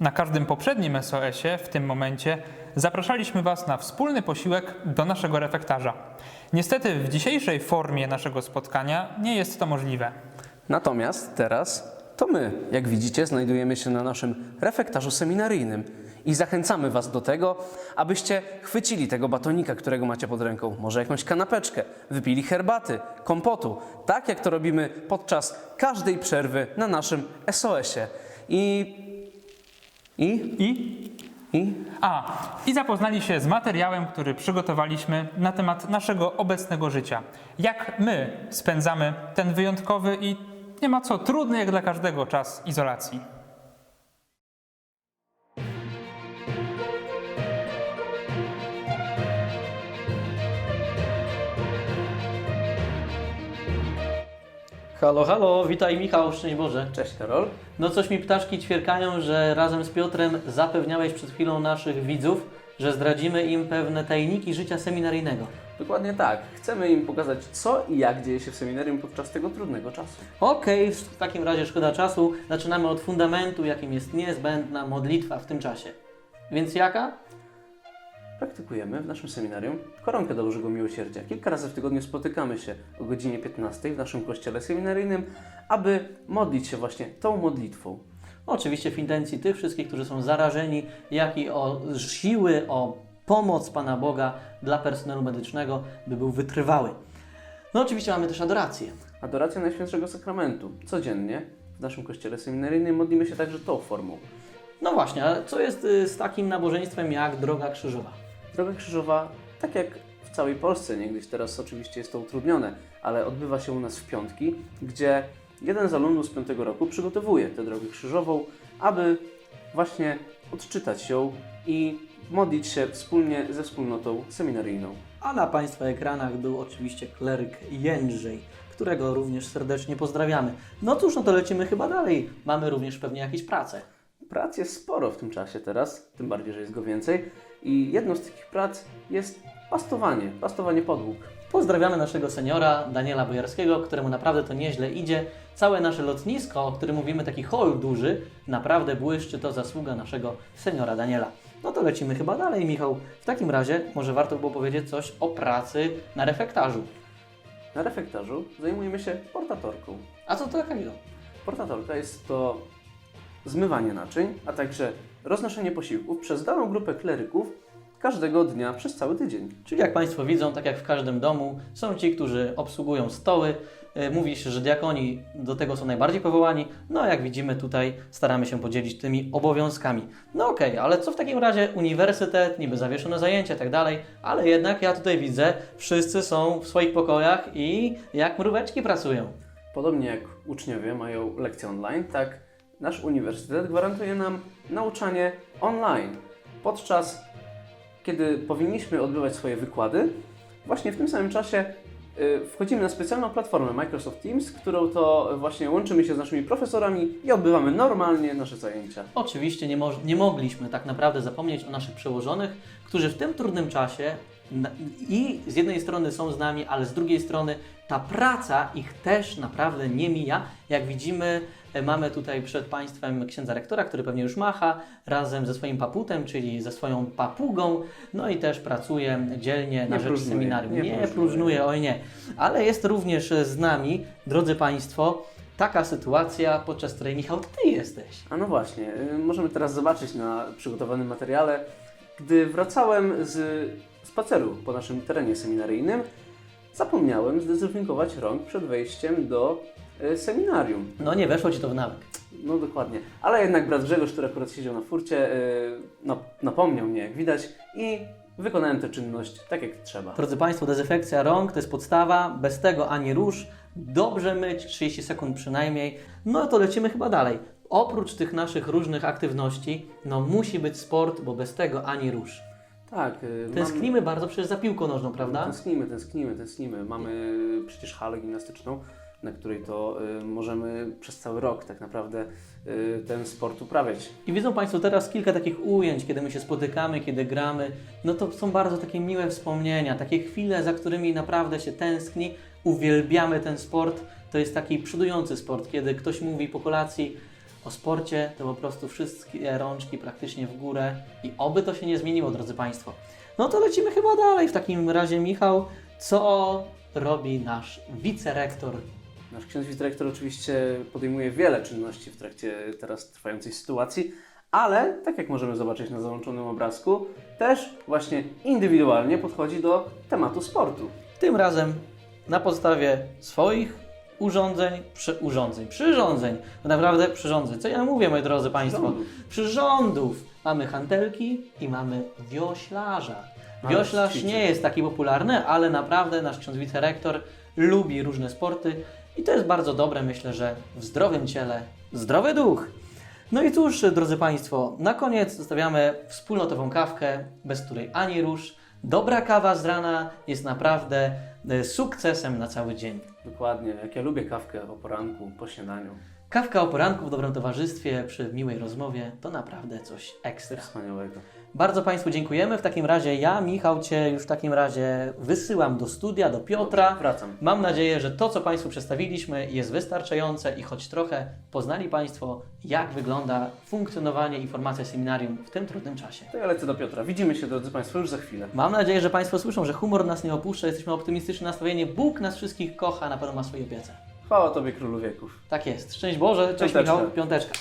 Na każdym poprzednim SOS-ie w tym momencie zapraszaliśmy Was na wspólny posiłek do naszego refektarza. Niestety w dzisiejszej formie naszego spotkania nie jest to możliwe. Natomiast teraz to my, jak widzicie, znajdujemy się na naszym refektarzu seminaryjnym i zachęcamy Was do tego, abyście chwycili tego batonika, którego macie pod ręką, może jakąś kanapeczkę, wypili herbaty, kompotu, tak jak to robimy podczas każdej przerwy na naszym SOS-ie. I. I? I I? A, i zapoznali się z materiałem, który przygotowaliśmy na temat naszego obecnego życia. Jak my spędzamy ten wyjątkowy i nie ma co trudny jak dla każdego czas izolacji. Halo, halo, witaj Michał, szczęść Boże. Cześć, Karol. No coś mi ptaszki ćwierkają, że razem z Piotrem zapewniałeś przed chwilą naszych widzów, że zdradzimy im pewne tajniki życia seminaryjnego. Dokładnie tak. Chcemy im pokazać, co i jak dzieje się w seminarium podczas tego trudnego czasu. Okej, w takim razie szkoda czasu. Zaczynamy od fundamentu, jakim jest niezbędna modlitwa w tym czasie. Więc jaka? Praktykujemy w naszym seminarium koronkę do Bożego Miłosierdzia. Kilka razy w tygodniu spotykamy się o godzinie 15 w naszym kościele seminaryjnym, aby modlić się właśnie tą modlitwą. Oczywiście w intencji tych wszystkich, którzy są zarażeni, jak i o siły, o pomoc Pana Boga dla personelu medycznego, by był wytrwały. No oczywiście mamy też adorację. Adoracja Najświętszego Sakramentu. Codziennie w naszym kościele seminaryjnym modlimy się także tą formą. No właśnie, ale co jest y, z takim nabożeństwem jak Droga Krzyżowa? Droga Krzyżowa, tak jak w całej Polsce, niegdyś teraz oczywiście jest to utrudnione, ale odbywa się u nas w piątki, gdzie jeden z alumnów z piątego roku przygotowuje tę drogę krzyżową, aby właśnie odczytać ją i modlić się wspólnie ze wspólnotą seminaryjną. A na Państwa ekranach był oczywiście kleryk Jędrzej, którego również serdecznie pozdrawiamy. No cóż, no to lecimy chyba dalej. Mamy również pewnie jakieś prace. Prac jest sporo w tym czasie teraz, tym bardziej, że jest go więcej. I jedną z takich prac jest pastowanie, pastowanie podłóg. Pozdrawiamy naszego seniora Daniela Bojarskiego, któremu naprawdę to nieźle idzie. Całe nasze lotnisko, o którym mówimy, taki hol duży, naprawdę błyszczy to zasługa naszego seniora Daniela. No to lecimy chyba dalej, Michał. W takim razie może warto było powiedzieć coś o pracy na refektarzu. Na refektarzu zajmujemy się portatorką. A co to takiego? Portatorka jest to zmywanie naczyń, a także roznoszenie posiłków przez daną grupę kleryków każdego dnia przez cały tydzień. Czyli jak Państwo widzą, tak jak w każdym domu, są ci, którzy obsługują stoły. E, Mówi się, że diakoni do tego są najbardziej powołani. No a jak widzimy tutaj, staramy się podzielić tymi obowiązkami. No okej, ale co w takim razie uniwersytet, niby zawieszone zajęcia i tak dalej, ale jednak ja tutaj widzę, wszyscy są w swoich pokojach i jak mróweczki pracują. Podobnie jak uczniowie mają lekcje online, tak nasz uniwersytet gwarantuje nam nauczanie online. Podczas kiedy powinniśmy odbywać swoje wykłady, właśnie w tym samym czasie y, wchodzimy na specjalną platformę Microsoft Teams, którą to właśnie łączymy się z naszymi profesorami i odbywamy normalnie nasze zajęcia. Oczywiście nie, moż- nie mogliśmy tak naprawdę zapomnieć o naszych przełożonych, którzy w tym trudnym czasie i z jednej strony są z nami, ale z drugiej strony ta praca ich też naprawdę nie mija. Jak widzimy, e, mamy tutaj przed Państwem księdza rektora, który pewnie już macha, razem ze swoim paputem, czyli ze swoją papugą, no i też pracuje dzielnie na Nie rzecz próżnuje, seminarium. nie Nie, próżnuje. próżnuje, oj nie. Ale jest również z nami, drodzy Państwo, taka sytuacja, podczas której Michał, Ty jesteś. A no właśnie, y, możemy teraz zobaczyć na przygotowanym materiale, gdy wracałem z spaceru po naszym terenie seminaryjnym, zapomniałem zdezynfekować rąk przed wejściem do y, seminarium. No nie weszło Ci to w nawyk. No dokładnie. Ale jednak brat Grzegorz, który akurat siedział na furcie, y, nap- napomniał mnie, jak widać, i wykonałem tę czynność tak, jak trzeba. Drodzy Państwo, dezynfekcja rąk to jest podstawa, bez tego ani rusz. Dobrze myć, 30 sekund przynajmniej. No to lecimy chyba dalej. Oprócz tych naszych różnych aktywności, no musi być sport, bo bez tego ani rusz. Tak. y, mam- Tęsknimy bardzo przecież za piłką nożną, prawda? Tęsknimy, tęsknimy, tęsknimy. Mamy przecież halę gimnastyczną, na której to y, możemy przez cały rok tak naprawdę y, ten sport uprawiać. I widzą Państwo teraz kilka takich ujęć, kiedy my się spotykamy, kiedy gramy. No to są bardzo takie miłe wspomnienia, takie chwile, za którymi naprawdę się tęskni. Uwielbiamy ten sport. To jest taki przodujący sport, kiedy ktoś mówi po kolacji o sporcie, to po prostu wszystkie rączki praktycznie w górę i oby to się nie zmieniło, drodzy Państwo. No to lecimy chyba dalej. W takim razie, Michał, co robi nasz wicerektor? Nasz ksiądz wicerektor oczywiście podejmuje wiele czynności w trakcie teraz trwającej sytuacji, ale tak jak możemy zobaczyć na załączonym obrazku, też właśnie indywidualnie podchodzi do tematu sportu. Tym razem na podstawie swoich urządzeń, przy, urządzeń, przyrządzeń, naprawdę przyrządzeń. Co ja mówię, moi drodzy Państwo? Przyrządów. Mamy hantelki i mamy wioślarza. Wioślarz nie jest taki popularny, ale naprawdę nasz ksiądz wicerektor lubi różne sporty i to jest bardzo dobre. Myślę, że w zdrowym ciele zdrowy duch. No i cóż, drodzy Państwo, na koniec zostawiamy wspólnotową kawkę, bez której ani rusz. Dobra kawa z rana jest naprawdę e, sukcesem na cały dzień. Dokładnie, jak ja lubię kawkę o poranku, po śniadaniu. Kawka o poranku w dobrym towarzystwie, przy miłej rozmowie, to naprawdę coś ekstra. Wspaniałego. Bardzo Państwu dziękujemy. W takim razie ja, Michał, Cię już w takim razie wysyłam do studia, do Piotra. Wracam. Mam nadzieję, że to, co Państwu przedstawiliśmy, jest wystarczające i choć trochę poznali Państwo, jak wygląda funkcjonowanie i formacja seminarium w tym trudnym czasie. To ja lecę do Piotra. Widzimy się, drodzy Państwo, już za chwilę. Mam nadzieję, że Państwo słyszą, że humor nas nie opuszcza, jesteśmy optymistycznie nastawieni, Bóg nas wszystkich kocha, na pewno ma swoje opiece. Chwała Tobie, Królu Wieków. Tak jest. Szczęść Boże, cześć Piąteczka. Michał, piąteczka.